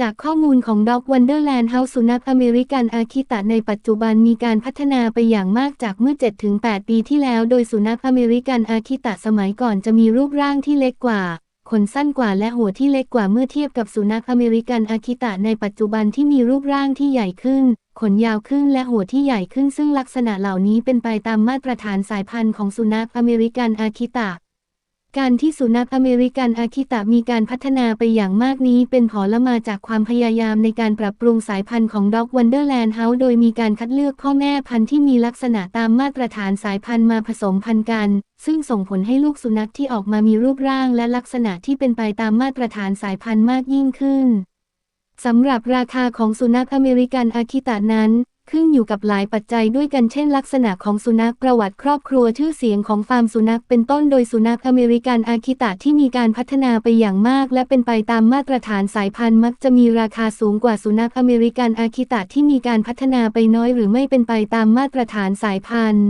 จากข้อมูลของ Dog Wonderland House สุนัขอเมริกันอาคิตะในปัจจุบันมีการพัฒนาไปอย่างมากจากเมื่อ 7-8 ปีที่แล้ว โดยสุนัขอเมริกันอาคิตะสมัยก่อนจะมีรูปร่างที่เล็กกว่า ขนสั้นกว่าและหัวที่เล็กกว่าเมื่อเทียบกับสุนัขอเมริกันอาคิตะในปัจจุบันที่มีรูปร่างที่ใหญ่ขึ้น ขนยาวขึ้นและหัวที่ใหญ่ขึ้นซึ่งลักษณะเหล่านี้เป็นไปตามมาตรฐานสายพันธุ์ของสุนัขอเมริกันอาคิตะ การที่สุนัขอเมริกันอาคิตะมีการพัฒนาไปอย่างมากนี้เป็นผลมาจากความพยายามในการปรับปรุงสายพันธุ์ของ Dog Wonderland House โดยมีการคัดเลือกพ่อแม่พันธุ์ที่มีลักษณะตามมาตรฐานสายพันธุ์มาผสมพันธุ์กัน ซึ่งส่งผลให้ลูกสุนัขที่ออกมามีรูปร่างและลักษณะที่เป็นไปตามมาตรฐานสายพันธุ์มากยิ่งขึ้นสำหรับราคาของสุนัขอเมริกันอาคิตะนั้น ขึ้นอยู่กับหลายปัจจัยด้วยกันเช่นลักษณะของสุนัขประวัติครอบครัวชื่อเสียงของฟาร์มสุนัขเป็นต้นโดยสุนัขอเมริกันอาคิตะที่มีการพัฒนาไปอย่างมาก และเป็นไปตามมาตรฐานสายพันธุ์มักจะมีราคาสูงกว่าสุนัขอเมริกันอาคิตะที่มีการพัฒนาไปน้อยหรือไม่เป็นไปตามมาตรฐานสายพันธุ์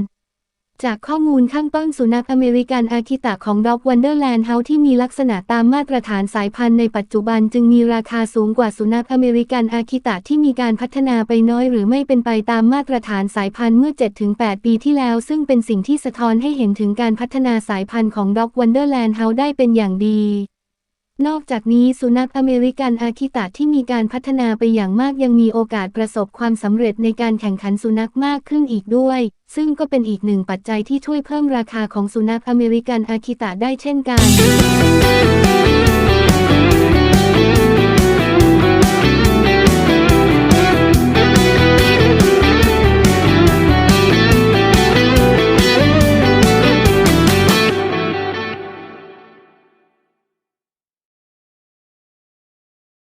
จากข้อมูลข้างต้นสุนัขอเมริกันอาคิตะของด็อกวันเดอร์แลนด์เฮาที่มีลักษณะตามมาตรฐานสายพันธุ์ในปัจจุบันจึงมีราคาสูงกว่าสุนัขอเมริกันอาคิตะที่มีการพัฒนาไปน้อยหรือไม่เป็นไปตามมาตรฐานสายพันธุ์เมื่อ 7-8 ปีที่แล้ว ซึ่งเป็นสิ่งที่สะท้อนให้เห็นถึงการพัฒนาสายพันธุ์ของด็อกวันเดอร์แลนด์เฮาได้เป็นอย่างดี นอกจากนี้สุนัขอเมริกันอาคิตะที่มีการพัฒนาไปอย่างมากยังมีโอกาสประสบความสำเร็จในการแข่งขันสุนัขมากขึ้นอีกด้วย ซึ่งก็เป็นอีกหนึ่งปัจจัยที่ช่วยเพิ่มราคาของสุนัขอเมริกันอาคิตะได้เช่นกัน